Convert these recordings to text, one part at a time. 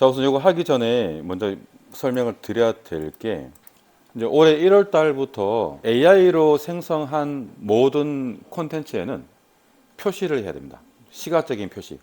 자, 우선 이거 하기 전에 먼저 설명을 드려야 될 게 이제 올해 1월 달부터 AI로 생성한 모든 콘텐츠에는 표시를 해야 됩니다. 시각적인 표시.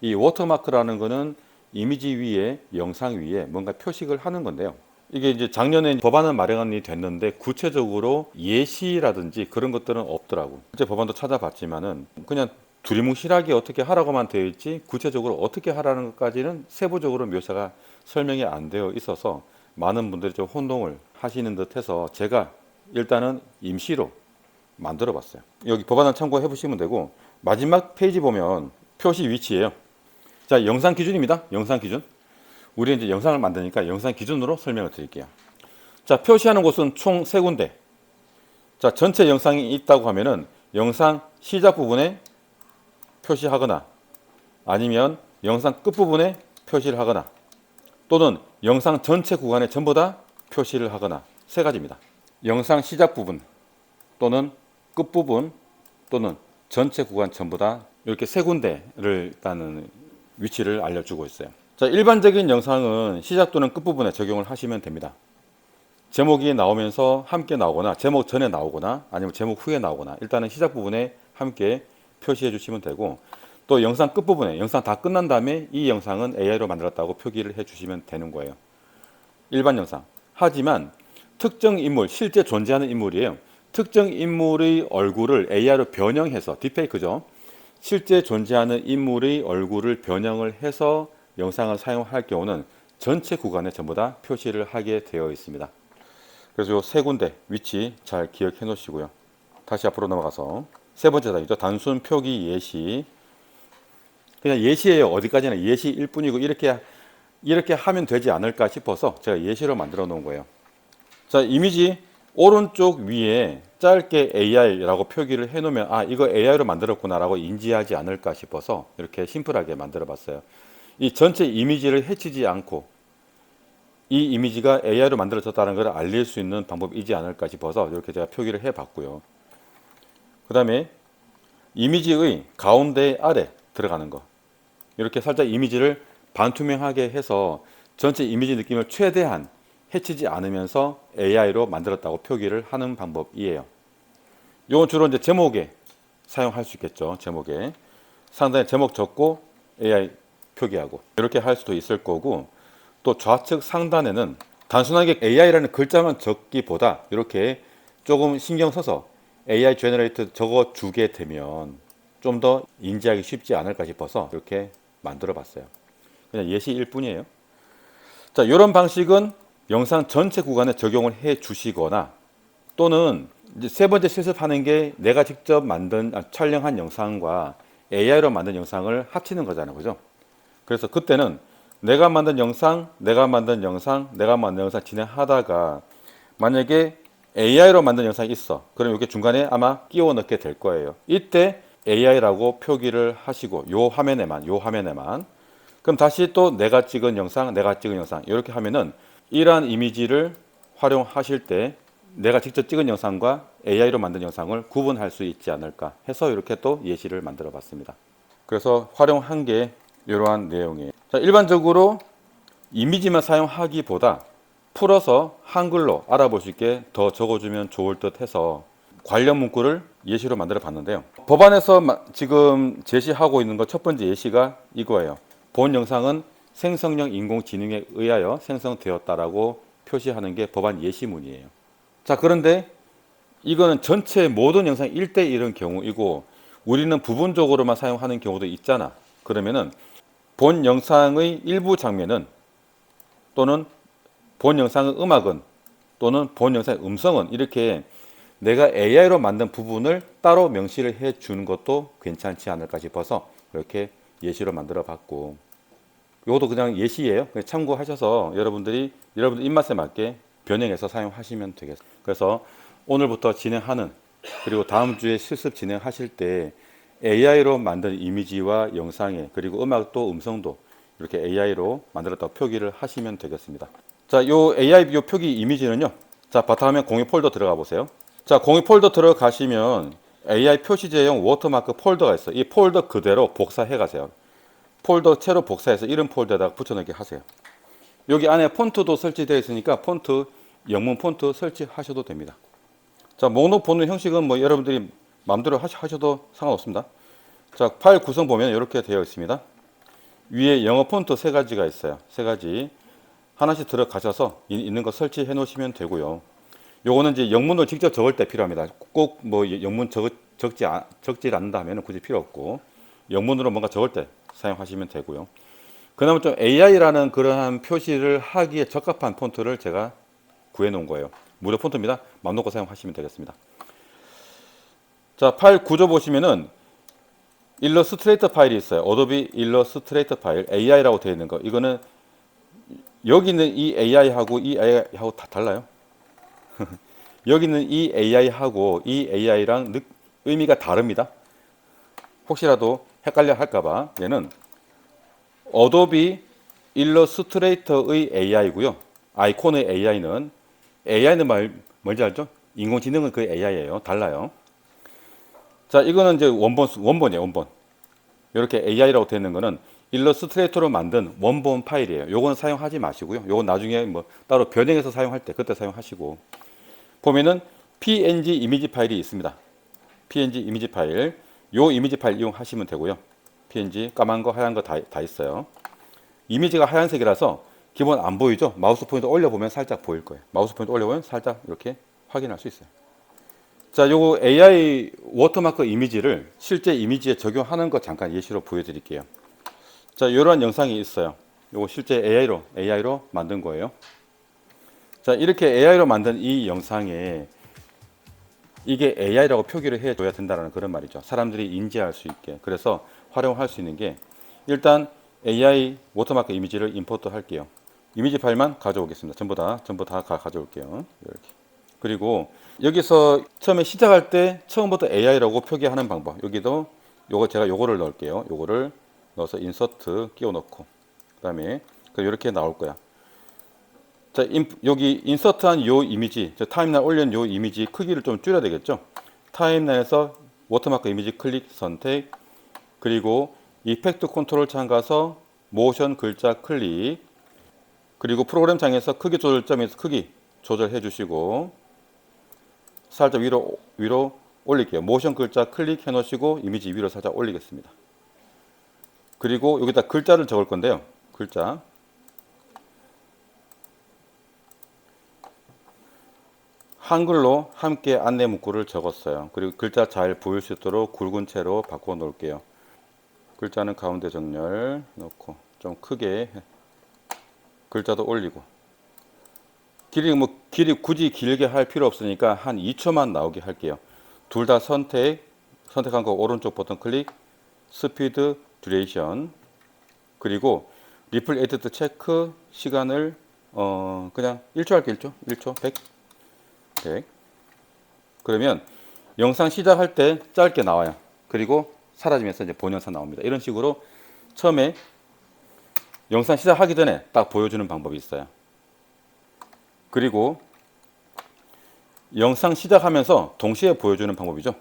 이 워터마크라는 거는 이미지 위에 영상 위에 뭔가 표식을 하는 건데요. 이게 이제 작년에 법안은 마련이 됐는데 구체적으로 예시라든지 그런 것들은 없더라고. 실제 법안도 찾아봤지만은 그냥 두리뭉실하게 어떻게 하라고만 되어 있지 구체적으로 어떻게 하라는 것까지는 세부적으로 묘사가 설명이 안 되어 있어서 많은 분들이 좀 혼동을 하시는 듯해서 제가 일단은 임시로 만들어 봤어요. 여기 법안을 참고해 보시면 되고 마지막 페이지 보면 표시 위치예요. 자, 영상 기준입니다. 영상 기준. 우리 이제 영상을 만드니까 영상 기준으로 설명을 드릴게요. 자, 표시하는 곳은 총 세 군데. 자, 전체 영상이 있다고 하면은 영상 시작 부분에 표시하거나 아니면 영상 끝부분에 표시를 하거나 또는 영상 전체 구간에 전부 다 표시를 하거나 세 가지입니다. 영상 시작 부분 또는 끝부분 또는 전체 구간 전부 다 이렇게 세 군데를 일단은 위치를 알려주고 있어요. 자, 일반적인 영상은 시작 또는 끝부분에 적용을 하시면 됩니다. 제목이 나오면서 함께 나오거나 제목 전에 나오거나 아니면 제목 후에 나오거나 일단은 시작 부분에 함께 표시해 주시면 되고 또 영상 끝부분에 영상 다 끝난 다음에 이 영상은 AI로 만들었다고 표기를 해 주시면 되는 거예요. 일반 영상. 하지만 특정 인물, 실제 존재하는 인물이에요. 특정 인물의 얼굴을 AI로 변형해서 딥페이크죠. 실제 존재하는 인물의 얼굴을 변형을 해서 영상을 사용할 경우는 전체 구간에 전부 다 표시를 하게 되어 있습니다. 그래서 요세 군데 위치 잘 기억해 놓으시고요. 다시 앞으로 넘어가서 세 번째 단위죠. 단순 표기 예시. 그냥 예시예요. 어디까지나 예시일 뿐이고 이렇게 이렇게 하면 되지 않을까 싶어서 제가 예시로 만들어 놓은 거예요. 자, 이미지 오른쪽 위에 짧게 AI라고 표기를 해 놓으면 아, 이거 AI로 만들었구나라고 인지하지 않을까 싶어서 이렇게 심플하게 만들어 봤어요. 이 전체 이미지를 해치지 않고 이 이미지가 AI로 만들어졌다는 것을 알릴 수 있는 방법이지 않을까 싶어서 이렇게 제가 표기를 해 봤고요. 그 다음에 이미지의 가운데 아래 들어가는 거. 이렇게 살짝 이미지를 반투명하게 해서 전체 이미지 느낌을 최대한 해치지 않으면서 AI로 만들었다고 표기를 하는 방법이에요. 이건 주로 이제 제목에 사용할 수 있겠죠. 제목에. 상단에 제목 적고 AI 표기하고 이렇게 할 수도 있을 거고 또 좌측 상단에는 단순하게 AI라는 글자만 적기보다 이렇게 조금 신경 써서 AI 제너레이터 적어 주게 되면 좀 더 인지하기 쉽지 않을까 싶어서 이렇게 만들어 봤어요. 그냥 예시일 뿐이에요. 자, 이런 방식은 영상 전체 구간에 적용을 해 주시거나 또는 세 번째 실습하는 게 내가 직접 만든 아, 촬영한 영상과 AI로 만든 영상을 합치는 거잖아요. 그죠? 그래서 그때는 내가 만든 영상, 내가 만든 영상, 내가 만든 영상 진행하다가 만약에 AI로 만든 영상이 있어. 그럼 이게 중간에 아마 끼워 넣게 될 거예요. 이때 AI라고 표기를 하시고 요 화면에만 요 화면에만 그럼 다시 또 내가 찍은 영상, 내가 찍은 영상 이렇게 하면은 이러한 이미지를 활용하실 때 내가 직접 찍은 영상과 AI로 만든 영상을 구분할 수 있지 않을까 해서 이렇게 또 예시를 만들어 봤습니다. 그래서 활용한 게 이러한 내용이에요. 자, 일반적으로 이미지만 사용하기보다 풀어서 한글로 알아볼 수 있게 더 적어주면 좋을 듯 해서 관련 문구를 예시로 만들어 봤는데요. 법안에서 마- 지금 제시하고 있는 것 첫 번째 예시가 이거예요. 본 영상은 생성형 인공지능에 의하여 생성되었다라고 표시하는 게 법안 예시문이에요. 자, 그런데 이거는 전체 모든 영상 1대1은 경우이고 우리는 부분적으로만 사용하는 경우도 있잖아. 그러면은 본 영상의 일부 장면은 또는 본 영상의 음악은 또는 본 영상의 음성은 이렇게 내가 AI로 만든 부분을 따로 명시를 해 주는 것도 괜찮지 않을까 싶어서 이렇게 예시로 만들어 봤고 이것도 그냥 예시예요. 그냥 참고하셔서 여러분들이 여러분들 입맛에 맞게 변형해서 사용하시면 되겠습니다. 그래서 오늘부터 진행하는 그리고 다음 주에 실습 진행하실 때 AI로 만든 이미지와 영상에 그리고 음악도 음성도 이렇게 AI로 만들었다고 표기를 하시면 되겠습니다. 자, 요 AI 요 표기 이미지는요. 자, 바탕화면 공유 폴더 들어가 보세요. 자, 공유 폴더 들어가시면 AI 표시제형 워터마크 폴더가 있어요. 이 폴더 그대로 복사해 가세요. 폴더 채로 복사해서 이런 폴더에다가 붙여넣기 하세요. 여기 안에 폰트도 설치되어 있으니까 폰트 영문 폰트 설치하셔도 됩니다. 자, 목록 보는 형식은 뭐 여러분들이 마음대로 하셔도 상관없습니다. 자, 파일 구성 보면 이렇게 되어 있습니다. 위에 영어 폰트 세 가지가 있어요. 세 가지. 하나씩 들어가셔서 이- 있는 거 설치해 놓으시면 되고요. 요거는 이제 영문을 직접 적을 때 필요합니다. 꼭 뭐 영문 적, 적지, 않- 적지 않는다 하면 굳이 필요 없고 영문으로 뭔가 적을 때 사용하시면 되고요. 그다음에 좀 AI라는 그러한 표시를 하기에 적합한 폰트를 제가 구해 놓은 거예요. 무료 폰트입니다. 맘 놓고 사용하시면 되겠습니다. 자, 파일 구조 보시면은 일러스트레이터 파일이 있어요. 어도비 일러스트레이터 파일 AI라고 되어 있는 거. 이거는 여기 있는 이 AI하고 이 AI하고 다 달라요. 여기 있는 이 AI하고 이 AI랑 느- 의미가 다릅니다. 혹시라도 헷갈려 할까봐 얘는 어도비 일러스트레이터의 AI고요. 아이콘의 AI는 AI는 말, 뭔지 알죠? 인공지능은 그 AI예요. 달라요. 자, 이거는 이제 원본 원본이에요. 원본. 이렇게 AI라고 되어 있는 거는 일러스트레이터로 만든 원본 파일이에요. 요거는 사용하지 마시고요. 요건 나중에 뭐 따로 변형해서 사용할 때 그때 사용하시고 보면은 PNG 이미지 파일이 있습니다. PNG 이미지 파일. 요 이미지 파일 이용하시면 되고요. PNG 까만 거 하얀 거다 다 있어요. 이미지가 하얀색이라서 기본 안 보이죠? 마우스 포인트 올려 보면 살짝 보일 거예요. 마우스 포인트 올려 보면 살짝 이렇게 확인할 수 있어요. 자, 요거 AI 워터마크 이미지를 실제 이미지에 적용하는 거 잠깐 예시로 보여 드릴게요. 자, 이러한 영상이 있어요. 요거 실제 AI로 AI로 만든 거예요. 자, 이렇게 AI로 만든 이 영상에 이게 AI라고 표기를 해줘야 된다는 그런 말이죠. 사람들이 인지할 수 있게. 그래서 활용할 수 있는 게 일단 AI 워터마크 이미지를 임포트 할게요. 이미지 파일만 가져오겠습니다. 전부 다 전부 다 가, 가져올게요. 이렇게. 그리고 여기서 처음에 시작할 때 처음부터 AI라고 표기하는 방법. 여기도 요거 제가 요거를 넣을게요. 요거를 넣어서 인서트 끼워 넣고 그다음에 이렇게 나올 거야. 자, 인, 여기 인서트한 요 이미지, 저 타임라인 올린 요 이미지 크기를 좀 줄여야 되겠죠? 타임라인에서 워터마크 이미지 클릭 선택, 그리고 이펙트 컨트롤 창 가서 모션 글자 클릭, 그리고 프로그램 창에서 크기 조절점에서 크기 조절해 주시고, 살짝 위로, 위로 올릴게요. 모션 글자 클릭해 놓으시고, 이미지 위로 살짝 올리겠습니다. 그리고 여기다 글자를 적을 건데요. 글자. 한글로 함께 안내 문구를 적었어요. 그리고 글자 잘 보일 수 있도록 굵은 채로 바꿔 놓을게요. 글자는 가운데 정렬 넣고 좀 크게 해. 글자도 올리고 길이 뭐 길이 굳이 길게 할 필요 없으니까 한 2초만 나오게 할게요. 둘 다 선택 선택한 거 오른쪽 버튼 클릭 스피드 듀레이션 그리고 리플 에디트 체크 시간을 어 그냥 1초 할게 1초. 1초 100 100 그러면 영상 시작할 때 짧게 나와요. 그리고 사라지면서 이제 본 영상 나옵니다. 이런 식으로 처음에 영상 시작하기 전에 딱 보여주는 방법이 있어요. 그리고 영상 시작하면서 동시에 보여주는 방법이죠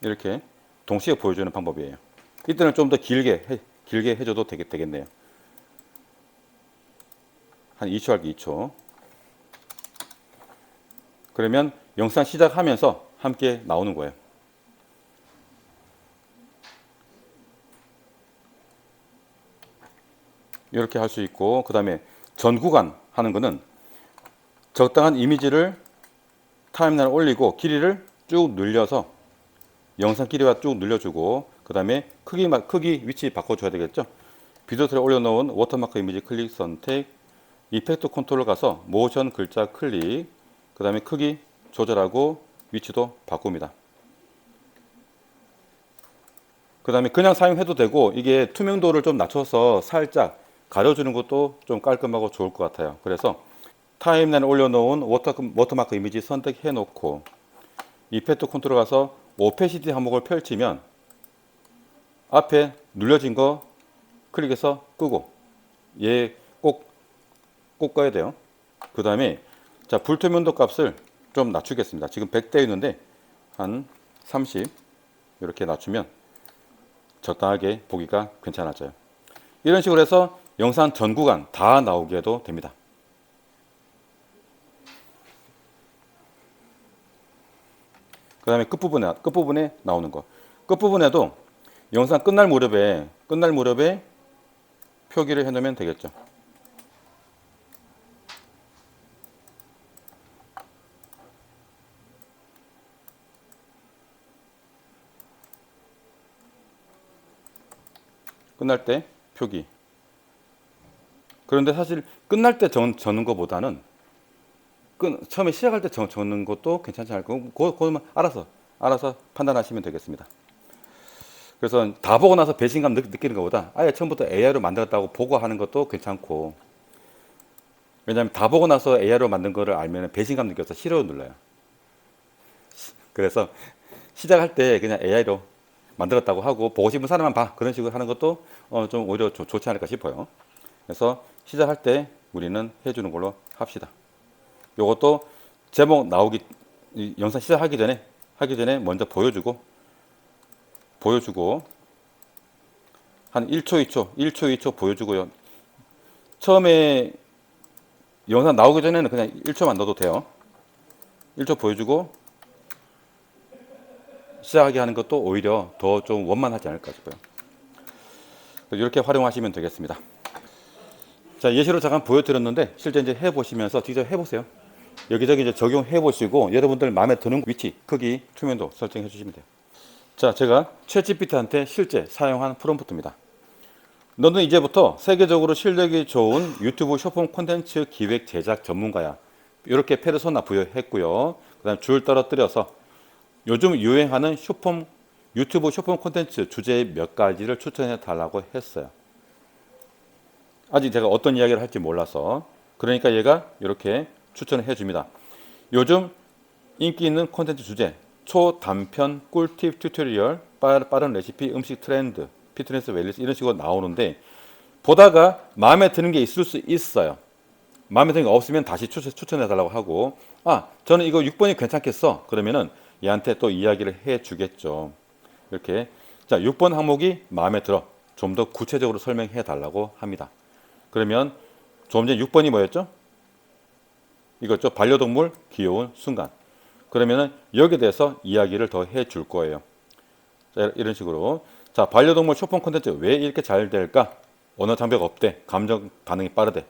이렇게 동시에 보여주는 방법이에요. 이때는 좀 더 길게 해, 길게 해줘도 되겠, 되겠네요. 한 2초 할게 2초. 그러면 영상 시작하면서 함께 나오는 거예요. 이렇게 할 수 있고 그 다음에 전 구간 하는 거는 적당한 이미지를 타임라인 올리고 길이를 쭉 늘려서 영상 길이가 쭉 늘려주고 그 다음에 크기 크기 위치 바꿔줘야 되겠죠. 트랙 올려놓은 워터마크 이미지 클릭 선택 이펙트 컨트롤 가서 모션 글자 클릭 그 다음에 크기 조절하고 위치도 바꿉니다. 그 다음에 그냥 사용해도 되고 이게 투명도를 좀 낮춰서 살짝 가려주는 것도 좀 깔끔하고 좋을 것 같아요. 그래서 타임라인 올려놓은 워터, 워터마크 이미지 선택해 놓고 이펙트 컨트롤 가서 오페시티 항목을 펼치면 앞에 눌려진 거 클릭해서 끄고 얘 꼭 꼭 꺼야 돼요. 그 다음에 자 불투명도 값을 좀 낮추겠습니다. 지금 100대 있는데 한 30 이렇게 낮추면 적당하게 보기가 괜찮아져요. 이런 식으로 해서 영상 전 구간 다 나오게도 됩니다. 그 다음에 끝부분에, 끝부분에 나오는 거. 끝부분에도 영상 끝날 무렵에, 끝날 무렵에 표기를 해 놓으면 되겠죠. 끝날 때 표기. 그런데 사실 끝날 때 적, 적는 것보다는 끝, 처음에 시작할 때 적, 적는 것도 괜찮지 않을까? 그거, 그거만 알아서, 알아서 판단하시면 되겠습니다. 그래서 다 보고 나서 배신감 느, 느끼는 것보다 아예 처음부터 AI로 만들었다고 보고 하는 것도 괜찮고 왜냐하면 다 보고 나서 AI로 만든 거를 알면 배신감 느껴서 싫어 눌러요. 그래서 시작할 때 그냥 AI로 만들었다고 하고 보고 싶은 사람만 봐 그런 식으로 하는 것도 어, 좀 오히려 조, 좋지 않을까 싶어요. 그래서 시작할 때 우리는 해주는 걸로 합시다. 요것도 제목 나오기 이 영상 시작하기 전에 하기 전에 먼저 보여주고 보여주고 한 1초 2초 1초 2초 보여주고요. 처음에 영상 나오기 전에는 그냥 1초만 넣어도 돼요. 1초 보여주고 시작하게 하는 것도 오히려 더 좀 원만하지 않을까 싶어요. 이렇게 활용하시면 되겠습니다. 자, 예시로 잠깐 보여드렸는데 실제 이제 해보시면서 직접 해보세요. 여기저기 이제 적용해 보시고 여러분들 마음에 드는 위치, 크기, 투명도 설정해 주시면 돼요. 자, 제가 챗GPT한테 실제 사용한 프롬프트입니다. 너는 이제부터 세계적으로 실력이 좋은 유튜브 쇼폼 콘텐츠 기획 제작 전문가야. 이렇게 페르소나 부여했고요. 그다음 줄 떨어뜨려서 요즘 유행하는 쇼폼 유튜브 쇼폼 콘텐츠 주제 몇 가지를 추천해 달라고 했어요. 아직 제가 어떤 이야기를 할지 몰라서 그러니까 얘가 이렇게 추천을 해줍니다. 요즘 인기 있는 콘텐츠 주제 초단편 꿀팁 튜토리얼 빠른 레시피 음식 트렌드 피트니스 웰리스 이런 식으로 나오는데 보다가 마음에 드는 게 있을 수 있어요. 마음에 드는 게 없으면 다시 추천, 추천해 달라고 하고 아 저는 이거 6번이 괜찮겠어 그러면은 얘한테 또 이야기를 해 주겠죠. 이렇게 자 6번 항목이 마음에 들어 좀 더 구체적으로 설명해 달라고 합니다. 그러면 좀 전에 6번이 뭐였죠? 이거죠. 반려동물 귀여운 순간. 그러면은 여기에 대해서 이야기를 더 해 줄 거예요. 자, 이런 식으로. 자, 반려동물 쇼핑 콘텐츠 왜 이렇게 잘 될까? 언어 장벽 없대. 감정 반응이 빠르대.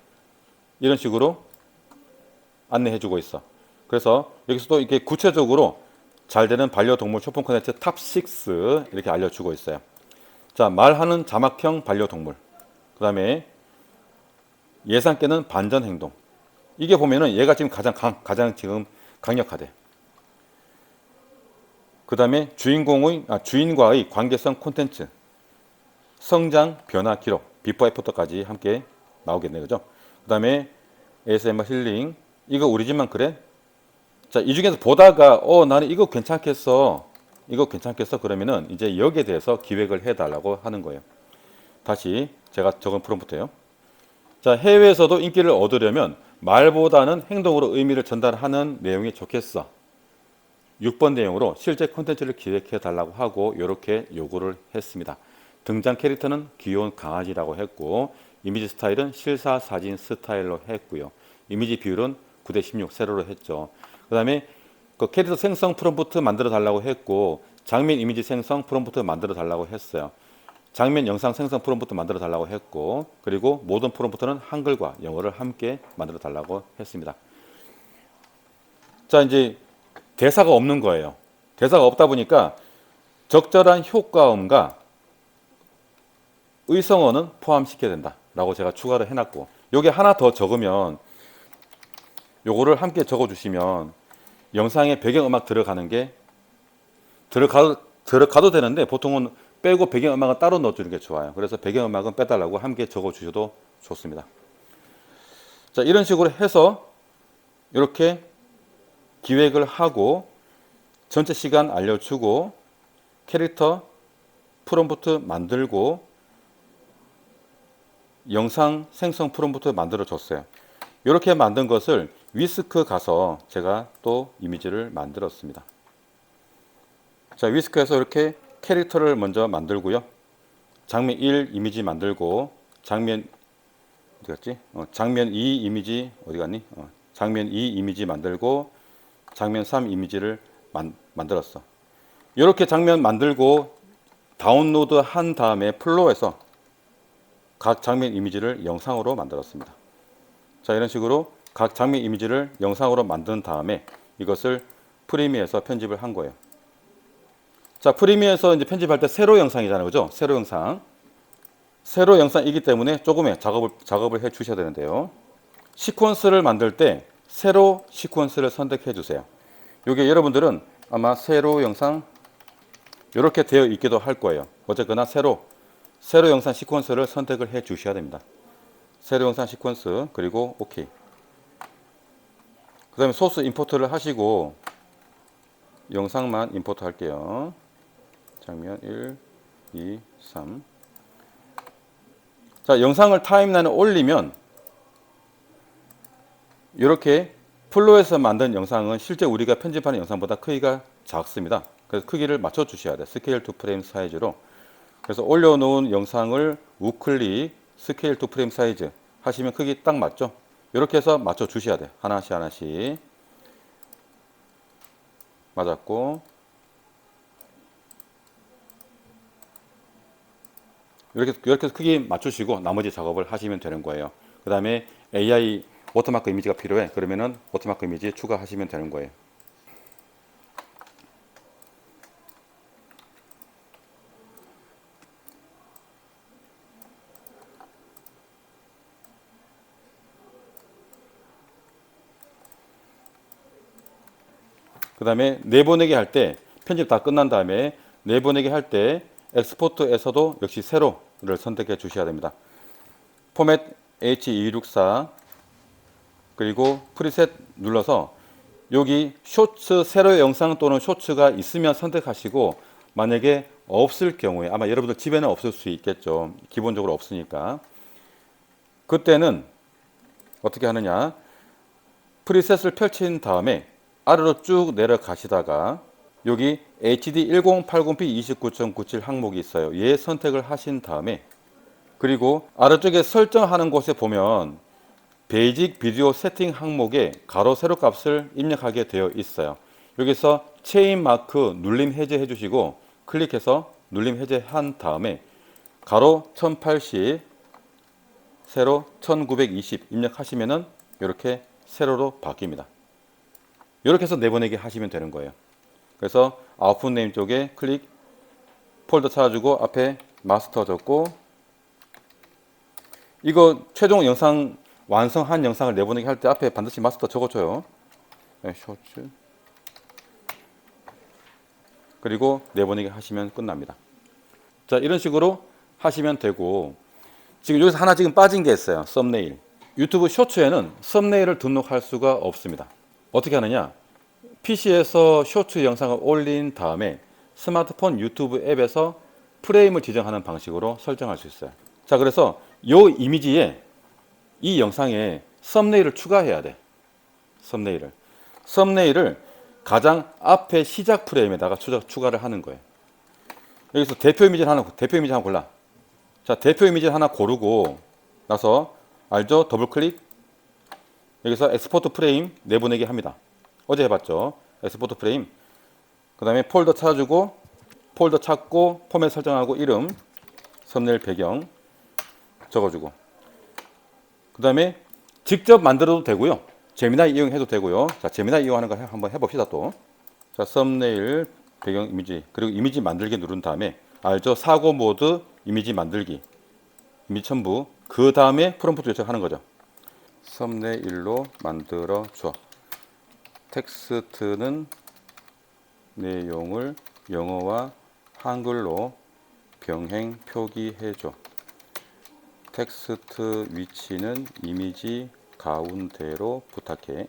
이런 식으로 안내해 주고 있어. 그래서 여기서도 이게 구체적으로 잘 되는 반려동물 쇼핑 콘텐츠 탑6 이렇게 알려주고 있어요. 자, 말하는 자막형 반려동물. 그 다음에 예상 깨는 반전 행동. 이게 보면은 얘가 지금 가장 강, 가장 지금 강력하대. 그 다음에 주인공의 아, 주인과의 관계성 콘텐츠, 성장 변화 기록, 비포 애프터까지 함께 나오겠네요, 그죠? 그 다음에 ASMR 힐링, 이거 우리 집만 그래? 자, 이 중에서 보다가 어 나는 이거 괜찮겠어, 이거 괜찮겠어 그러면은 이제 여기에 대해서 기획을 해달라고 하는 거예요. 다시 제가 적은 프롬프트예요. 자, 해외에서도 인기를 얻으려면 말보다는 행동으로 의미를 전달하는 내용이 좋겠어. 6번 내용으로 실제 콘텐츠를 기획해 달라고 하고 이렇게 요구를 했습니다. 등장 캐릭터는 귀여운 강아지라고 했고 이미지 스타일은 실사 사진 스타일로 했고요. 이미지 비율은 9대 16 세로로 했죠. 그다음에 그 캐릭터 생성 프롬프트 만들어 달라고 했고 장면 이미지 생성 프롬프트 만들어 달라고 했어요. 장면 영상 생성 프롬프트 만들어 달라고 했고 그리고 모든 프롬프트는 한글과 영어를 함께 만들어 달라고 했습니다. 자 이제 대사가 없는 거예요. 대사가 없다 보니까 적절한 효과음과 의성어는 포함시켜야 된다라고 제가 추가를 해놨고 여기 하나 더 적으면 요거를 함께 적어주시면 영상에 배경음악 들어가는 게 들어가, 들어가도 되는데 보통은 빼고 배경음악은 따로 넣어주는 게 좋아요. 그래서 배경음악은 빼달라고 함께 적어주셔도 좋습니다. 자 이런 식으로 해서 이렇게 기획을 하고 전체 시간 알려주고 캐릭터 프롬프트 만들고 영상 생성 프롬프트 만들어 줬어요. 이렇게 만든 것을 위스크 가서 제가 또 이미지를 만들었습니다. 자, 위스크에서 이렇게 캐릭터를 먼저 만들고요. 장면 1 이미지 만들고 장면 어디 갔지? 어, 장면 2 이미지 어디 갔니? 어, 장면 2 이미지 만들고 장면 3 이미지를 만, 만들었어. 이렇게 장면 만들고 다운로드 한 다음에 플로에서 각 장면 이미지를 영상으로 만들었습니다. 자, 이런 식으로 각 장면 이미지를 영상으로 만든 다음에 이것을 프리미어에서 편집을 한 거예요. 자, 프리미어에서 이제 편집할 때 세로 영상이잖아요. 그죠? 세로 영상. 세로 영상이기 때문에 조금의 작업을, 작업을 해 주셔야 되는데요. 시퀀스를 만들 때 세로 시퀀스를 선택해 주세요. 이게 여러분들은 아마 세로 영상 이렇게 되어 있기도 할 거예요. 어쨌거나 세로 세로 영상 시퀀스를 선택을 해 주셔야 됩니다. 세로 영상 시퀀스 그리고 오케이. 그다음에 소스 임포트를 하시고 영상만 임포트 할게요. 장면 1, 2, 3. 자, 영상을 타임라인에 올리면 이렇게 플로에서 만든 영상은 실제 우리가 편집하는 영상보다 크기가 작습니다. 그래서 크기를 맞춰 주셔야 돼요. 스케일 투 프레임 사이즈로. 그래서 올려놓은 영상을 우클릭 스케일 투 프레임 사이즈 하시면 크기 딱 맞죠? 이렇게 해서 맞춰 주셔야 돼요. 하나씩 하나씩. 맞았고. 이렇게, 이렇게 해서 크기 맞추시고 나머지 작업을 하시면 되는 거예요. 그 다음에 AI 워터마크 이미지가 필요해. 그러면은 워터마크 이미지 추가하시면 되는 거예요. 그 다음에 내보내기 할 때 편집 다 끝난 다음에 내보내기 할 때 엑스포트에서도 역시 세로 를 선택해 주셔야 됩니다. 포맷 H264 그리고 프리셋 눌러서 여기 쇼츠 세로 영상 또는 쇼츠가 있으면 선택하시고 만약에 없을 경우에 아마 여러분들 집에는 없을 수 있겠죠. 기본적으로 없으니까 그때는 어떻게 하느냐 프리셋을 펼친 다음에 아래로 쭉 내려가시다가 여기 HD 1080p 29.97 항목이 있어요. 얘 선택을 하신 다음에 그리고 아래쪽에 설정하는 곳에 보면 베이직 비디오 세팅 항목에 가로 세로 값을 입력하게 되어 있어요. 여기서 체인 마크 눌림 해제해 주시고 클릭해서 눌림 해제한 다음에 가로 1080 세로 1920 입력하시면은 이렇게 세로로 바뀝니다. 이렇게 해서 내보내기 하시면 되는 거예요. 그래서 아웃풋 네임 쪽에 클릭 폴더 찾아주고 앞에 마스터 적고 이거 최종 영상 완성한 영상을 내보내기 할 때 앞에 반드시 마스터 적어줘요. 네, 쇼츠 그리고 내보내기 하시면 끝납니다. 자 이런 식으로 하시면 되고 지금 여기서 하나 지금 빠진 게 있어요. 썸네일. 유튜브 쇼츠에는 썸네일을 등록할 수가 없습니다. 어떻게 하느냐? PC에서 쇼츠 영상을 올린 다음에 스마트폰 유튜브 앱에서 프레임을 지정하는 방식으로 설정할 수 있어요. 자, 그래서 이 이미지에 이 영상에 썸네일을 추가해야 돼. 썸네일을. 썸네일을 가장 앞에 시작 프레임에다가 추가, 를 하는 거예요. 여기서 대표 이미지 하나, 대표 이미지 하나 골라. 자, 대표 이미지 하나 고르고 나서 알죠? 더블 클릭. 여기서 엑스포트 프레임 내보내기 합니다. 어제 해봤죠. 엑스포트 프레임. 그 다음에 폴더 찾아주고 폴더 찾고 포맷 설정하고 이름 썸네일 배경 적어주고 그 다음에 직접 만들어도 되고요. 제미나이 이용해도 되고요. 자, 제미나이 이용하는 거 한번 해봅시다 또. 자, 썸네일 배경 이미지 그리고 이미지 만들기 누른 다음에 알죠? 사고 모드 이미지 만들기 이미지 첨부 그 다음에 프롬프트 요청하는 거죠. 썸네일로 만들어 줘. 텍스트는 내용을 영어와 한글로 병행 표기해 줘. 텍스트 위치는 이미지 가운데로 부탁해.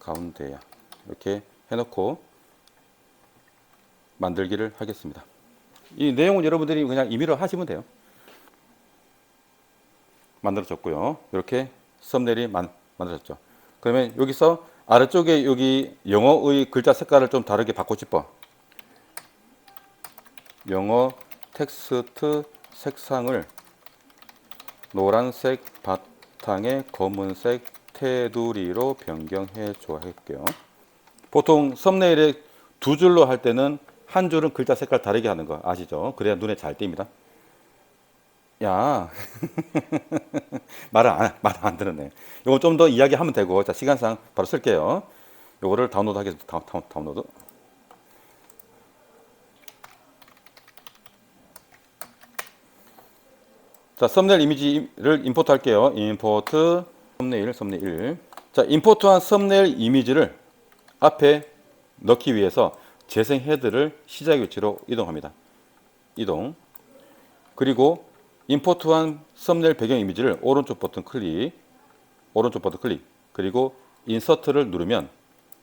가운데야. 이렇게 해놓고 만들기를 하겠습니다. 이 내용은 여러분들이 그냥 임의로 하시면 돼요. 만들어졌고요. 이렇게 썸네일이 만, 만들어졌죠. 그러면 여기서 아래쪽에 여기 영어의 글자 색깔을 좀 다르게 바꾸고 싶어. 영어 텍스트 색상을 노란색 바탕에 검은색 테두리로 변경해 줘 할게요. 보통 썸네일에 두 줄로 할 때는 한 줄은 글자 색깔 다르게 하는 거 아시죠? 그래야 눈에 잘 띕니다. 야 말을 안, 말을 안 들었네. 이거 좀 더 이야기하면 되고 자 시간상 바로 쓸게요. 요거를 다운로드 하겠습니다. 다운, 다운, 다운로드. 자, 썸네일 이미지를 임포트 할게요. 임포트 썸네일, 썸네일. 자, 임포트한 썸네일 이미지를 앞에 넣기 위해서 재생 헤드를 시작 위치로 이동합니다. 이동. 그리고 임포트한 썸네일 배경 이미지를 오른쪽 버튼 클릭, 오른쪽 버튼 클릭, 그리고 인서트를 누르면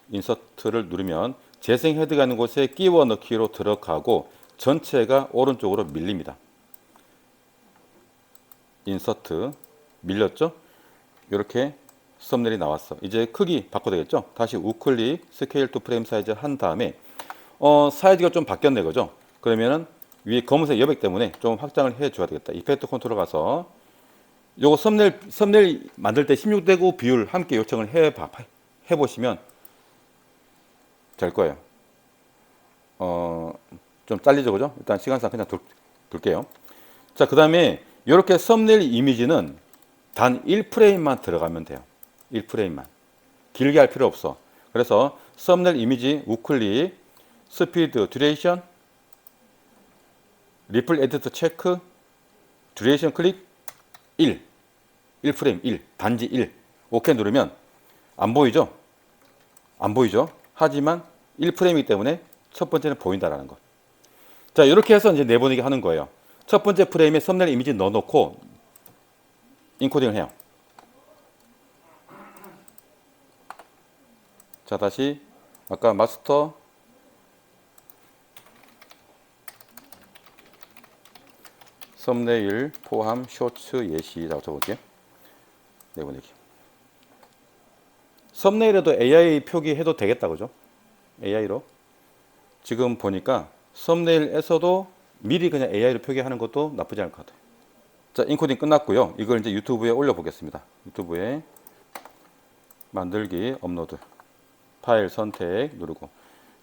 인서트를 누르면 재생 헤드가 있는 곳에 끼워 넣기로 들어가고 전체가 오른쪽으로 밀립니다. 인서트 밀렸죠? 이렇게 썸네일이 나왔어. 이제 크기 바꿔야 되겠죠? 다시 우클릭 스케일 투 프레임 사이즈 한 다음에 어, 사이즈가 좀 바뀌었네 그죠? 그러면은 위에 검은색 여백 때문에 좀 확장을 해 줘야 되겠다. 이펙트 컨트롤 가서 요거 썸네일 썸네일 만들 때 16대 9 비율 함께 요청을 해 봐, 해 보시면 될 거예요. 어, 좀 잘리죠, 그죠? 일단 시간상 그냥 둘, 둘게요. 자, 그 다음에 이렇게 썸네일 이미지는 단 1프레임만 들어가면 돼요. 1프레임만. 길게 할 필요 없어. 그래서 썸네일 이미지 우클릭, 스피드, 듀레이션, 리플 에디터 체크, 듀레이션 클릭 1. 1프레임 1. 단지 1. 오케이 누르면 안 보이죠? 안 보이죠? 하지만 1프레임이기 때문에 첫 번째는 보인다라는 것. 자, 이렇게 해서 이제 내보내기 하는 거예요. 첫 번째 프레임에 썸네일 이미지 넣어 놓고 인코딩을 해요. 자, 다시 아까 마스터 썸네일 포함 쇼츠 예시라고 적어볼게요. 내보내기. 썸네일에도 AI 표기해도 되겠다, 그죠? AI로. 지금 보니까 썸네일에서도 미리 그냥 AI로 표기하는 것도 나쁘지 않을 것 같아요. 자, 인코딩 끝났고요. 이걸 이제 유튜브에 올려보겠습니다. 유튜브에 만들기, 업로드, 파일 선택 누르고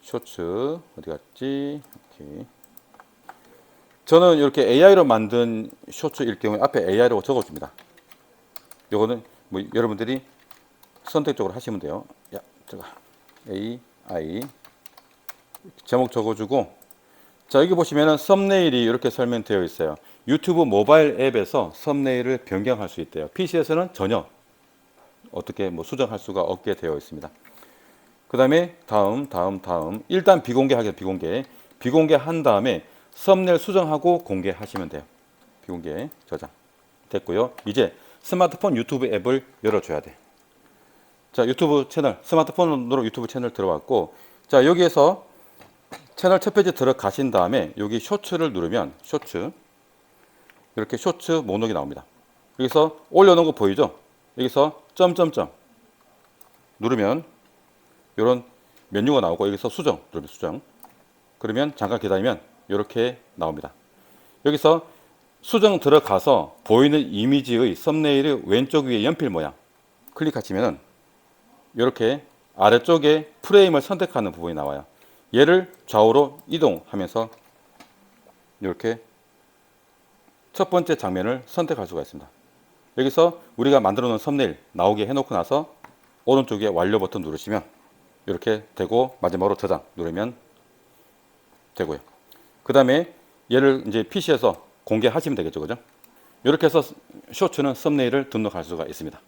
쇼츠 어디 갔지? 이렇게. 저는 이렇게 AI로 만든 쇼츠일 경우에 앞에 AI라고 적어줍니다. 이거는 뭐 여러분들이 선택적으로 하시면 돼요. 야, 제가 AI 제목 적어주고 자 여기 보시면은 썸네일이 이렇게 설명되어 있어요. 유튜브 모바일 앱에서 썸네일을 변경할 수 있대요. PC에서는 전혀 어떻게 뭐 수정할 수가 없게 되어 있습니다. 그 다음에 다음, 다음, 다음. 일단 비공개하게 비공개. 비공개 한 다음에 썸네일 수정하고 공개하시면 돼요. 비공개 저장 됐고요. 이제 스마트폰 유튜브 앱을 열어줘야 돼. 자 유튜브 채널 스마트폰으로 유튜브 채널 들어왔고 자 여기에서 채널 첫 페이지 들어가신 다음에 여기 쇼츠를 누르면 쇼츠 이렇게 쇼츠 목록이 나옵니다. 여기서 올려놓은 거 보이죠? 여기서 점점점 누르면 이런 메뉴가 나오고 여기서 수정 누르면 수정 그러면 잠깐 기다리면 이렇게 나옵니다. 여기서 수정 들어가서 보이는 이미지의 썸네일의 왼쪽 위에 연필 모양 클릭하시면 이렇게 아래쪽에 프레임을 선택하는 부분이 나와요. 얘를 좌우로 이동하면서 이렇게 첫 번째 장면을 선택할 수가 있습니다. 여기서 우리가 만들어 놓은 썸네일 나오게 해놓고 나서 오른쪽에 완료 버튼 누르시면 이렇게 되고 마지막으로 저장 누르면 되고요. 그 다음에 얘를 이제 PC에서 공개하시면 되겠죠. 그죠? 이렇게 해서 쇼츠는 썸네일을 등록할 수가 있습니다.